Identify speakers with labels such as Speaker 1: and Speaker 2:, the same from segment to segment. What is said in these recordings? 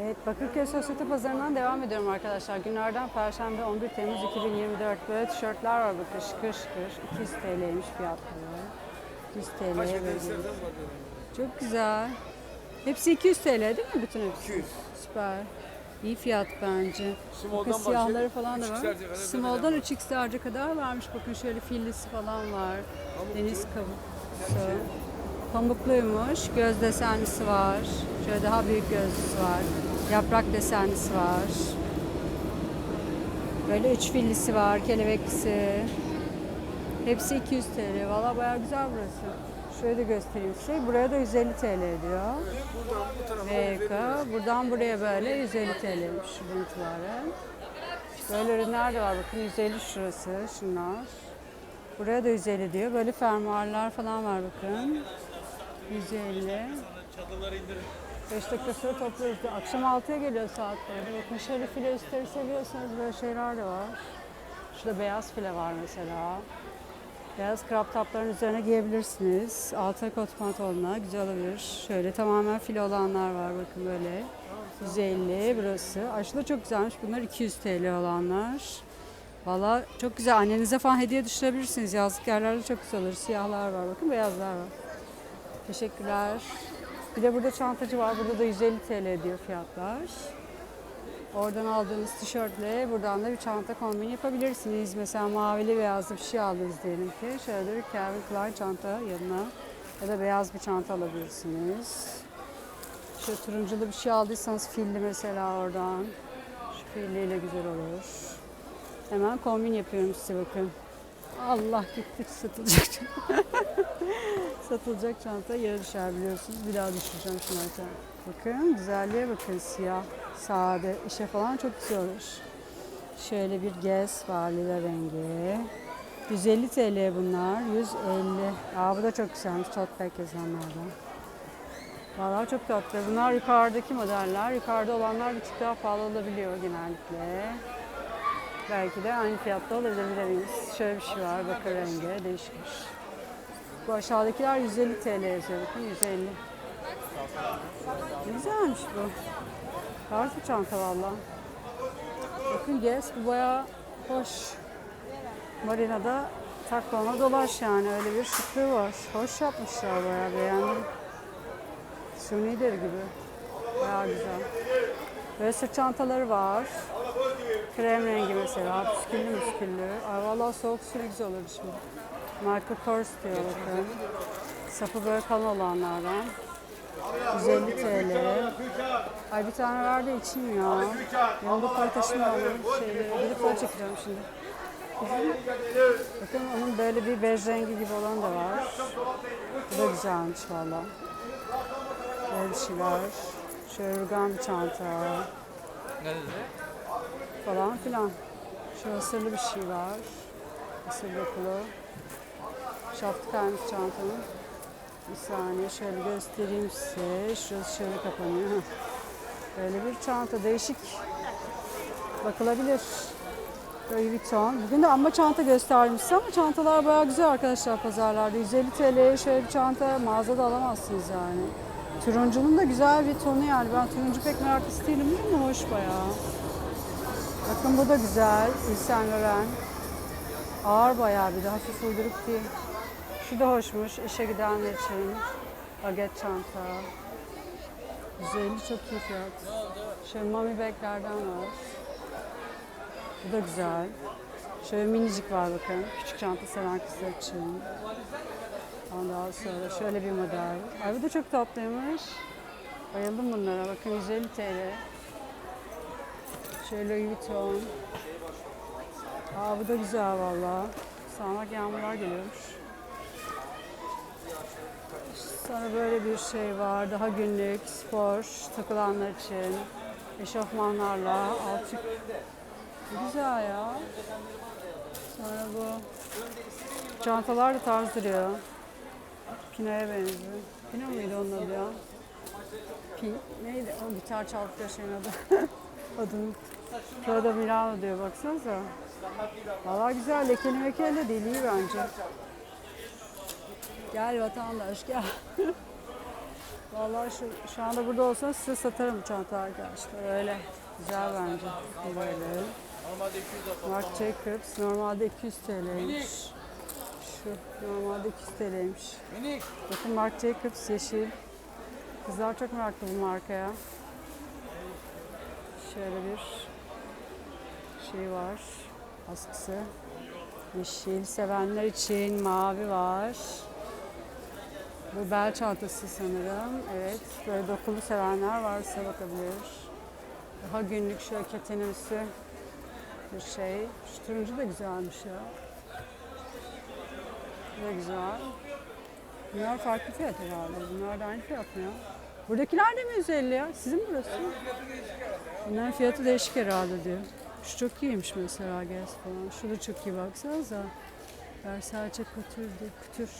Speaker 1: Evet, Bakırköy Sosyete Pazarı'ndan devam ediyorum arkadaşlar. Günlerden Perşembe 11 Temmuz 2024. Böyle tişörtler var bakın şıkır şıkır. 200 TL'ymiş fiyatları. 200 TL'ye. Çok güzel. Hepsi 200 TL değil mi bütün hepsi?
Speaker 2: 200.
Speaker 1: Süper. İyi fiyat bence. Bakın siyahları falan da var.
Speaker 2: 3x'lerce kadar
Speaker 1: Small'dan 3x'lerce kadar varmış. Bakın şöyle fillisi falan var. Deniz kabuklusu. Pamukluymuş. Göz desenlisi var. Şöyle daha büyük gözlüsü var. Yaprak desenlisi var. Böyle üç fillisi var, kelebeklisi. Hepsi 200 TL. Valla bayağı güzel burası. Şöyle de göstereyim size. Buraya da 150 TL diyor.
Speaker 2: Buradan bu.
Speaker 1: Buradan buraya böyle 150 TL'ymiş şuradan itibaren. Böyle ürünler de var. Bakın 150 şurası. Şunlar. Buraya da 150 diyor. Böyle fermuarlar falan var bakın. 150. 5 dakika sonra diyor. Akşam 6'ya geliyor saat böyle. Bakın şöyle file üstleri seviyorsanız böyle şeyler de var. Şurada beyaz file var mesela. Beyaz crop topların üzerine giyebilirsiniz. Alta kot pantolonla güzel olabilir. Şöyle tamamen file olanlar var bakın böyle. 150 burası. Aşıda çok güzelmiş. Bunlar 200 TL olanlar. Valla çok güzel. Annenize falan hediye düşürebilirsiniz. Yazlık yerlerde çok güzel olur. Siyahlar var bakın beyazlar var. Teşekkürler. Bir de burada çantacı var. Burada da 150 TL diyor fiyatlar. Oradan aldığınız tişörtle buradan da bir çanta kombini yapabilirsiniz. Mesela mavili beyazlı bir şey aldınız diyelim ki. Şöyle bir Calvin Klein çanta yanına ya da beyaz bir çanta alabilirsiniz. Şu turunculu bir şey aldıysanız filli mesela oradan. Şu filliyle güzel olur. Hemen kombin yapıyorum size bakın. Allah gitti satılacak satılacak çanta düşer biliyorsunuz. Bir daha düşüreceğim şunu. Bakın güzelliğe bakın siyah, sade, işe falan çok güzel olur. Şöyle bir gez var lila rengi. 150 TL bunlar. 150. Aa bu da çok güzelmiş. Tote bag yazanlardan. Vallahi çok tatlı. Bunlar yukarıdaki modeller. Yukarıda olanlar bir tık daha pahalı olabiliyor genellikle. Belki de aynı fiyatta olabilir. Şöyle bir şey var. Bakır rengi. Değişikmiş. Bu aşağıdakiler 150 TL yazıyor. Bakın 150. Ne güzelmiş bu. Bir çanta valla. Bakın Guess bu bayağı hoş. Marina'da taklama dolaş yani öyle bir şıklığı var. Hoş yapmışlar bayağı beğendim. Suni deri gibi. Bayağı güzel. Böyle sırt çantaları var. Krem rengi mesela. Püsküllü müsküllü. Ay vallahi soğuk su ne güzel olur şimdi. Michael Kors diyor bakın. Sapı böyle kalın olanlardan. 150 TL. Ay bir tane ver de içeyim ya. Yanımda para taşımayalım. Şeyleri, gidip para çekeceğim şimdi. Bakın onun böyle bir bej rengi gibi olan da var. Bu da güzelmiş valla. Böyle bir şey var. Şöyle bir çanta
Speaker 2: Ne dedi?
Speaker 1: Falan filan. Şu asırlı bir şey var. Asır dokulu. Şaftı kaymış çantanın. Bir saniye şöyle göstereyim size. Şurası şöyle kapanıyor. Böyle bir çanta değişik. Bakılabilir. Louis Vuitton. Bugün de amma çanta göstermişsin ama çantalar bayağı güzel arkadaşlar pazarlarda. 150 TL'ye şöyle bir çanta mağazada alamazsınız yani. Turuncunun da güzel bir tonu yani. Ben turuncu pek meraklısı değilim ama hoş bayağı. Bakın bu da güzel. Yves Saint. Ağır bayağı bir de hafif uyduruk değil. Şu da hoşmuş işe gidenler için. Baget çanta. 150 çok iyi fiyat. Şöyle mami baglerden var. Bu da güzel. Şöyle minicik var bakın. Küçük çanta seven kızlar için. Ondan sonra şöyle bir model. Ay bu da çok tatlıymış. Bayıldım bunlara. Bakın 150 TL. Şöyle Louis Vuitton. Aa bu da güzel valla. Sağanak yağmurlar geliyormuş. Sonra böyle bir şey var. Daha günlük, spor, takılanlar için. Eşofmanlarla, alçık. Güzel ya. Sonra bu çantalar da tarz duruyor. Pino'ya benziyor. Pino muydu onun adı ya? Pin, neydi? O gitar çaldıkları şeyin adı. Adını. Prada Milano diyor baksanıza. Valla güzel. Lekeli mekeli de değil. iyi bence. Gel vatandaş gel. Vallahi şu, şu anda burada olsa size satarım çanta arkadaşlar. Öyle. Güzel bence. Böyle.
Speaker 2: Normalde 200 lira.
Speaker 1: Marc Jacobs normalde 200 TL'ymiş. Şu normalde 200 TL'ymiş. Bakın Marc Jacobs yeşil. Kızlar çok meraklı bu markaya. Şöyle bir şey var. Askısı. Yeşil sevenler için mavi var. Bu bel çantası sanırım. Evet. Böyle dokulu sevenler varsa bakabilir. Daha günlük şöyle ketenimsi bir şey. Şu turuncu da güzelmiş ya. Da güzel. Bunlar farklı fiyat herhalde. Bunlar da aynı fiyat mı ya? Buradakiler de mi 150 ya? Sizin burası? Bunların fiyatı değişik herhalde diyor. Şu çok iyiymiş mesela Guess falan. Şu da çok iyi baksanıza. Versace Couture diye Couture.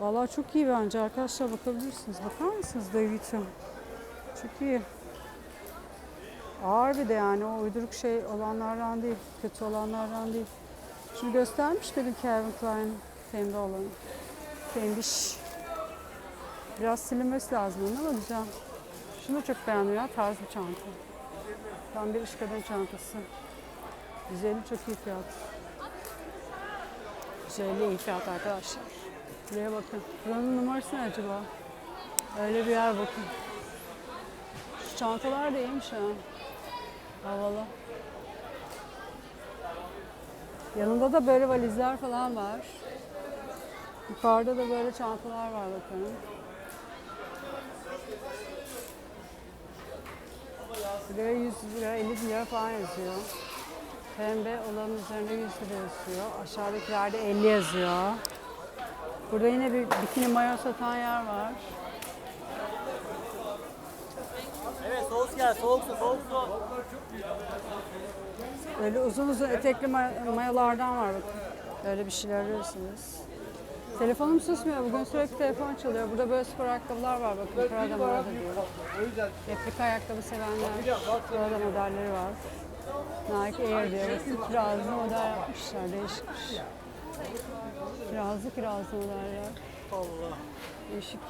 Speaker 1: Vallahi çok iyi bence arkadaşlar bakabilirsiniz. Bakar mısınız Vuitton? Çok iyi. Ağır bir de yani o uyduruk şey olanlardan değil. Kötü olanlardan değil. Şimdi göstermiş miydim Calvin Klein pembe olanı? Pembiş. Biraz silinmesi lazım ama güzel. Şunu çok beğendim ya tarz bir çanta. Tam bir iş kadın çantası. 150 çok iyi fiyat. 150 iyi fiyat arkadaşlar. Buraya bakın. Buranın numarası ne acaba? Öyle bir yer bakın. Şu çantalar da iyiymiş ha. Havalı. Yanında da böyle valizler falan var. Yukarıda da böyle çantalar var bakın. Buraya 100 lira, 50 lira falan yazıyor. Pembe olanın üzerinde 100 lira yazıyor. Aşağıdakilerde 50 yazıyor. Burada yine bir bikini mayo satan yer var.
Speaker 3: Evet soğuk gel soğuk su soğuk su.
Speaker 1: Böyle uzun uzun etekli may- mayolardan var bakın. Böyle bir şeyler arıyorsunuz. Telefonum susmuyor. Bugün sürekli telefon çalıyor. Burada böyle spor ayakkabılar var bakın. Prada Prada diyor. Replika ayakkabı sevenler. Prada modelleri var. Nike Air diyor. Kirazlı model yapmışlar. Değişikmiş. Kirazlı kirazlı modeller.
Speaker 3: Allah.
Speaker 1: Değişik.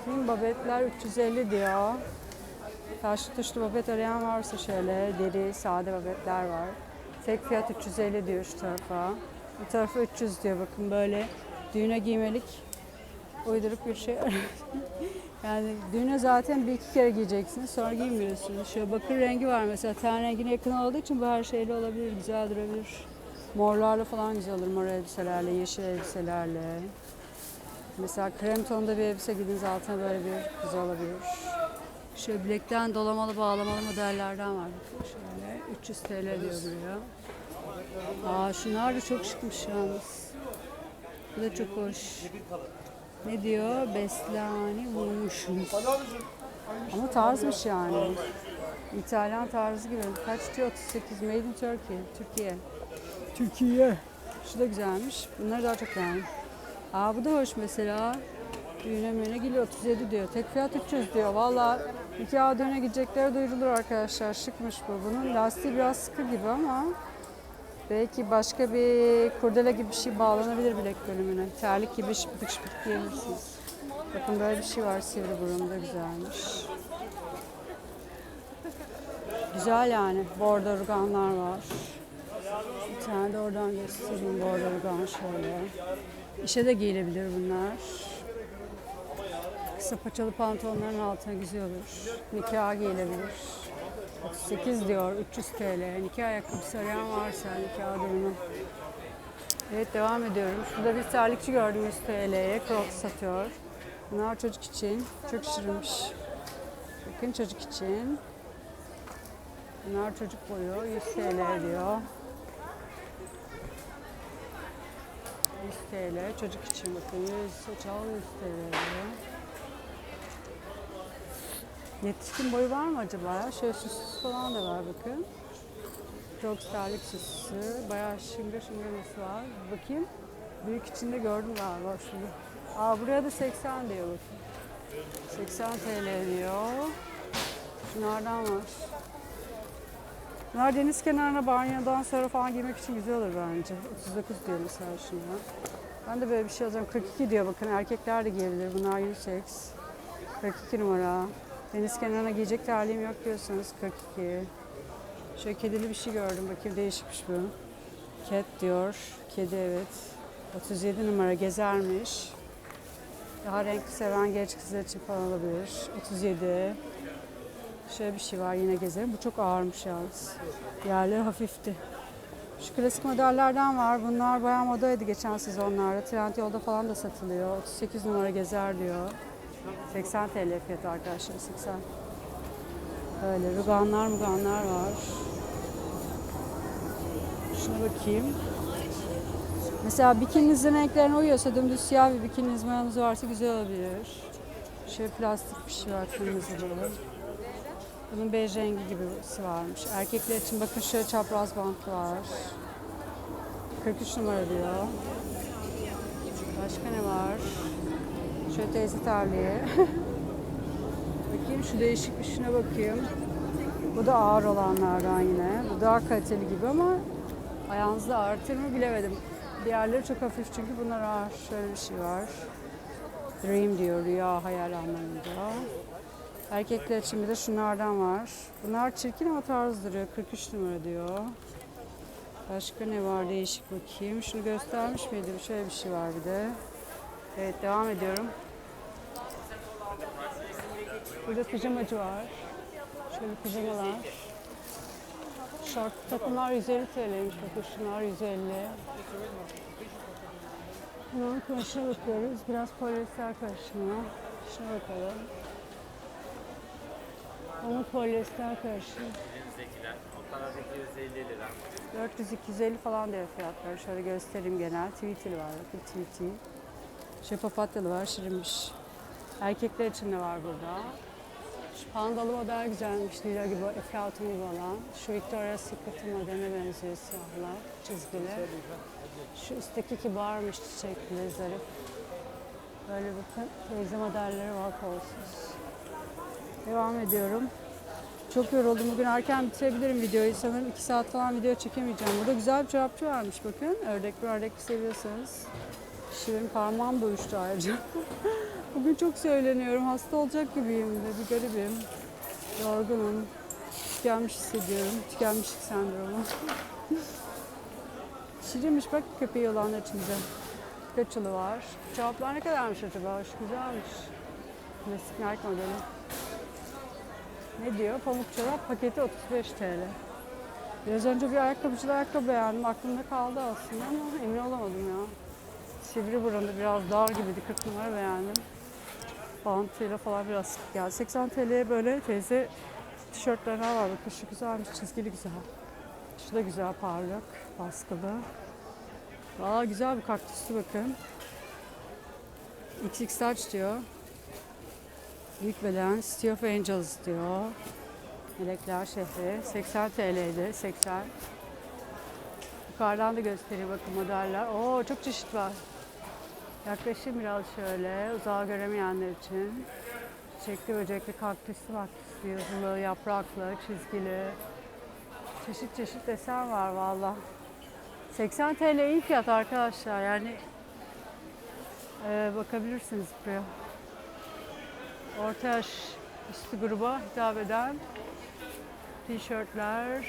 Speaker 1: Bakayım babetler 350 diyor. Taşlı tuşlu babet arayan varsa şöyle deri sade babetler var. Tek fiyat 350 diyor şu tarafa. Bu tarafa 300 diyor bakın böyle düğüne giymelik uyduruk bir şey. yani düğüne zaten bir iki kere giyeceksiniz sonra giymiyorsunuz. Şöyle bakır rengi var mesela ten rengine yakın olduğu için bu her şeyle olabilir, güzel durabilir. Morlarla falan güzel olur, mor elbiselerle, yeşil elbiselerle. Mesela krem tonda bir elbise giydiğiniz altına böyle bir güzel olabilir. Şöyle bilekten dolamalı bağlamalı modellerden var. Şöyle 300 TL diyor buraya. Aa şunlar da çok şıkmış yalnız. Bu da çok hoş. Ne diyor? Beslani vurmuşuz. Ama tarzmış yani. İtalyan tarzı gibi. Kaç diyor? 38. Made in Turkey. Türkiye. Türkiye. Şu da güzelmiş. Bunları daha çok beğendim. Aa bu da hoş mesela. Düğüne müğüne geliyor 37 diyor. Tek fiyat 300 diyor. Valla nikah düğüne gidecekleri duyurulur arkadaşlar. Şıkmış bu. Bunun lastiği biraz sıkı gibi ama belki başka bir kurdele gibi bir şey bağlanabilir bilek bölümüne. Terlik gibi şıpıtık şıpıtık giyebilirsiniz. Bakın böyle bir şey var sivri burun da güzelmiş. Güzel yani. Bordo ruganlar var. Bir tane de oradan göstereyim bordo rugan şöyle. İşe de giyilebilir bunlar. Kısa paçalı pantolonların altına güzel olur. Nikaha giyilebilir. 38 diyor, 300 TL. Nikah ayakkabısı arayan varsa nikah durumu. Evet devam ediyorum. Şurada bir terlikçi gördüm 100 TL'ye. Crocs satıyor. Bunlar çocuk için. Çok şirinmiş. Bakın çocuk için. Bunlar çocuk boyu. 100 TL diyor. 100 TL çocuk için bakın 100 çal 100 TL diyor. Yetişkin boyu var mı acaba ya? Şöyle süsü falan da var bakın. Çok sterlik süsü. Bayağı şıngır şıngırması var. Bakayım. Büyük içinde gördüm galiba şunu. Aa buraya da 80 diyor bakın. 80 TL diyor. Şunlardan var. Bunlar deniz kenarına banyodan sonra falan giymek için güzel olur bence. 39 diyor mesela şuna. Ben de böyle bir şey alacağım. 42 diyor bakın erkekler de giyebilir. Bunlar unisex. 42 numara. Deniz kenarına giyecek terliğim yok diyorsanız 42. Şöyle kedili bir şey gördüm. Bakayım değişikmiş bu. Cat diyor. Kedi evet. 37 numara gezermiş. Daha renkli seven genç kızlar için falan olabilir. 37. Şöyle bir şey var yine gezerim. Bu çok ağırmış yalnız. Diğerleri hafifti. Şu klasik modellerden var. Bunlar bayağı modaydı geçen sezonlarda. Trendyol'da falan da satılıyor. 38 numara gezer diyor. 80 TL fiyatı arkadaşlar 80. Böyle ruganlar muganlar var. Şuna bakayım. Mesela bikininizin renklerine uyuyorsa dümdüz siyah bir bikininiz mayanız varsa güzel olabilir. Şöyle plastik bir şey var kırmızılı. Bunun bej rengi gibisi varmış. Erkekler için bakın şöyle çapraz bantlı var. 43 numara diyor. Başka ne var? Şöyle teyze terliği. bakayım şu değişik bir şuna bakayım. Bu da ağır olanlardan yine. Bu daha kaliteli gibi ama ayağınızda ağrıtır mı bilemedim. Diğerleri çok hafif çünkü bunlar ağır. Şöyle bir şey var. Dream diyor, rüya, hayal anlamında. Erkekler için bir de şunlardan var. Bunlar çirkin ama tarz duruyor. 43 numara diyor. Başka ne var değişik bakayım. Şunu göstermiş miydim? Şöyle bir şey var bir de. Evet devam ediyorum. Burada pijamacı var. Şöyle pijamalar. Şort takımlar 150 TL'ymiş. Bakın şunlar 150. Bunun kumaşına bakıyoruz. Biraz polyester karışımı. Şuna bakalım. Onun polyester karışımı.
Speaker 3: Elimizdekiler. O taraftaki 150 lira.
Speaker 1: 400-250 falan diyor fiyatları. Şöyle göstereyim genel. Tweetili var. Bakın tweety. Şey papatyalı var. Şirinmiş. Erkekler için de var burada. Şu pandalı model güzelmiş. Lila gibi, eflatun gibi olan. Şu Victoria's Secret modeline benziyor siyahlar. Çizgili. Şu üstteki kibarmış çiçekli, zarif. Böyle bakın teyze modelleri var kolsuz. Devam ediyorum. Çok yoruldum. Bugün erken bitirebilirim videoyu. Sanırım 2 saat falan video çekemeyeceğim. Burada güzel bir çorapçı varmış bakın. Ördekli ördekli seviyorsanız. Şirin parmağım uyuştu ayrıca. Bugün çok söyleniyorum. Hasta olacak gibiyim de. Bir garibim. Yorgunum. Tükenmiş hissediyorum. Tükenmişlik sendromu. Şirinmiş bak köpeği olanlar için güzel. Kaçılı var. Çoraplar ne kadarmış acaba? Hoş güzelmiş. Klasik Nike modeli. Ne diyor? Pamuk çorap paketi 35 TL. Biraz önce bir ayakkabıcıda ayakkabı beğendim. Aklımda kaldı aslında ama emin olamadım ya. Sivri burunlu biraz dar gibiydi. 40 numara beğendim. Bantıyla falan biraz geldi. 80 TL'ye böyle teyze tişörtlerine var. Bakın şu güzelmiş. Çizgili güzel. Şu da güzel parlak. Baskılı. Aa güzel bir kaktüslü bakın. XX large diyor. Büyük beden City of Angels diyor. Melekler şehri. 80 TL'ydi. 80. Yukarıdan da göstereyim bakın modeller. Oo çok çeşit var. Yaklaşayım biraz şöyle uzağa göremeyenler için. Çiçekli böcekli kaktüslü maktüslü yazılı, yapraklı, çizgili. Çeşit çeşit desen var valla. 80 TL iyi fiyat arkadaşlar yani e, bakabilirsiniz buraya. Orta yaş üstü gruba hitap eden tişörtler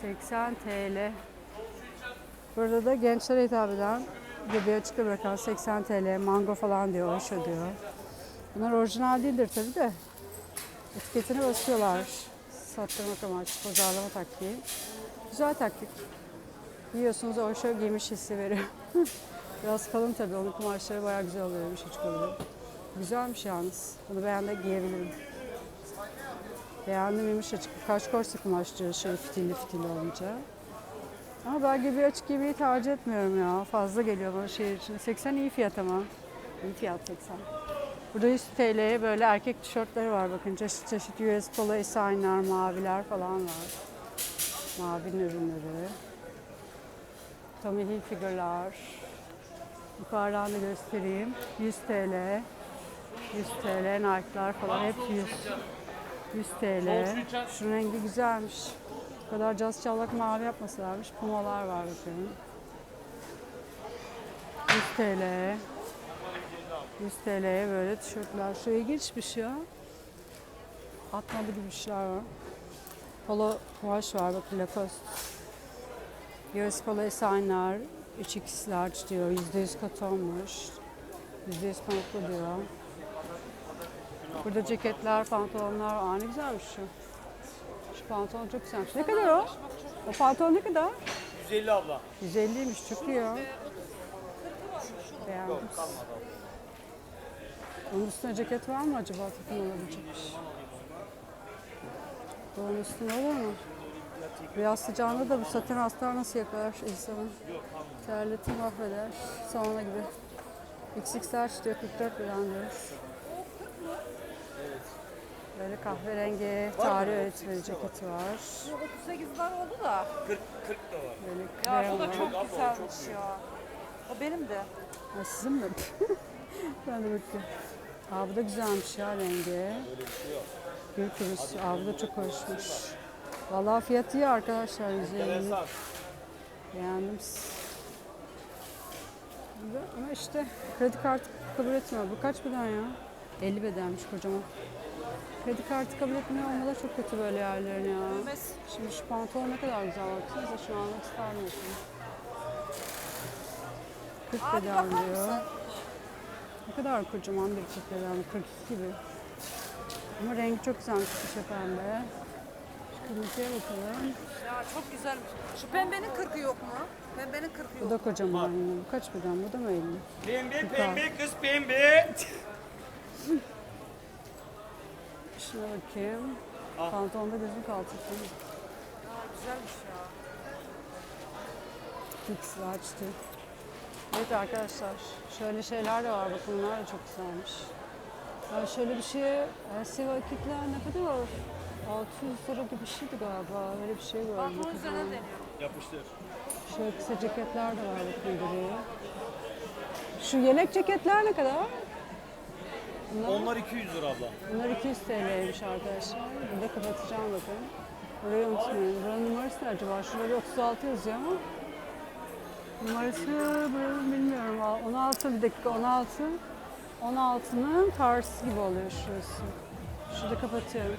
Speaker 1: 80 TL. Burada da gençlere hitap eden göbeği açıkta bırakan 80 TL mango falan diyor, hoş diyor. Bunlar orijinal değildir tabi de. Etiketine basıyorlar. Sattırmak amaçlı, pazarlama taktiği. Güzel taktik. Giyiyorsunuz o şöyle giymiş hissi veriyor. Biraz kalın tabii. Onun kumaşları bayağı güzel oluyor. Yumuşacık oluyor. Güzelmiş yalnız. Bunu beğendim giyebilirim. Beğendim yumuşacık. Kaç korse kumaşçı şöyle fitilli fitilli olunca. Ama ben gibi açık giymeyi tercih etmiyorum ya. Fazla geliyor bana şehir için. 80 iyi fiyat ama. İyi fiyat 80. Burada 100 TL'ye böyle erkek tişörtleri var bakın. Çeşit çeşit US Polo Esenler, maviler falan var. Mavinin ürünleri. Tommy Hilfiger'lar. Yukarıdan da göstereyim. 100 TL. 100 TL Nike'lar falan hep 100. 100 TL. Şu rengi güzelmiş. Kadar caz çallak mavi yapmasalarmış. Pumalar var bakın. 100 TL. 100 TL'ye böyle tişörtler. Şu ilginçmiş ya. Atmalı gibi şeyler var. Polo kumaş var bak Lacoste. US Polo Esenler 3x large diyor. %100 katonmuş. %100 pamuklu diyor. Burada ceketler, pantolonlar. Aa ne güzelmiş şu. Pantolon çok güzelmiş. Ne kadar o? O pantolon ne kadar?
Speaker 3: 150 abla.
Speaker 1: 150'ymiş çok iyi ya. Beğendim. Onun üstüne ceket var mı acaba takım olabilecek? Onun üstüne olur mu? Biraz sıcağında da bu saten hastalar nasıl yakar insanı? Terletir mahveder. Sauna gibi. XXL diyor 44 bilen diyoruz. Böyle kahverengi tarih öğretmeni ceketi var.
Speaker 4: 38 var oldu da.
Speaker 3: 40 40 da var.
Speaker 1: Böyle
Speaker 4: Ya bu da
Speaker 1: krem
Speaker 4: çok
Speaker 1: var.
Speaker 4: güzelmiş ya. O benim de.
Speaker 1: Ha, sizin mi? ben de bakıyorum. Aa bu da güzelmiş ya rengi. Gül kurusu. Aa bu da çok hoşmuş. Vallahi fiyatı iyi arkadaşlar. 150.
Speaker 3: Enteresan.
Speaker 1: Beğendim. Bu- Ama işte kredi kartı kabul etmiyor. Bu kaç beden ya? 50 bedenmiş kocaman. Kredi kartı kabul etmiyor olmaları çok kötü böyle yerlerin ya.
Speaker 4: Düğmesi.
Speaker 1: Şimdi şu pantolon ne kadar güzel baksanıza şunu almak ister misin? 40
Speaker 4: Abi
Speaker 1: beden
Speaker 4: bakar
Speaker 1: diyor.
Speaker 4: mısın?
Speaker 1: Ne kadar kocaman bir çift beden, 42 gibi. Ama rengi çok güzelmiş bir pembe. Şu kırmızıya bakalım.
Speaker 4: Ya çok güzelmiş. Şu pembenin 40'ı yok mu? Pembenin 40'ı
Speaker 1: Bu
Speaker 4: yok.
Speaker 1: da kocaman yine. Bu kaç beden? Bu da mı 50?
Speaker 3: Pembe pembe kız pembe.
Speaker 1: Şuna bakayım.
Speaker 3: Al.
Speaker 1: Pantolonda gözüm kaltırsın.
Speaker 4: Ya güzelmiş ya.
Speaker 1: Fix açtı. Evet arkadaşlar, şöyle şeyler de var. Bakın bunlar da çok güzelmiş. Ya şöyle bir şey, Elsiva kitler ne kadar? 600 lira gibi bir şeydi galiba. Öyle bir şey gördüm.
Speaker 4: Pantolon üzerine deniyor.
Speaker 3: Yapıştır.
Speaker 1: Şöyle kısa ceketler de var bakın buraya. Şu yelek ceketler ne kadar? Bunlar,
Speaker 3: Onlar 200 lira abla.
Speaker 1: bunlar 200 TL'ymiş arkadaşlar. Burada kapatacağım bakın. Burayı unutmayın. Buranın numarası ne acaba? Şurada bir 36 yazıyor ama. Numarası buranın bilmiyorum. 16 bir dakika 16. 16'nın karşısı gibi oluyor şurası. Şurada kapatıyorum.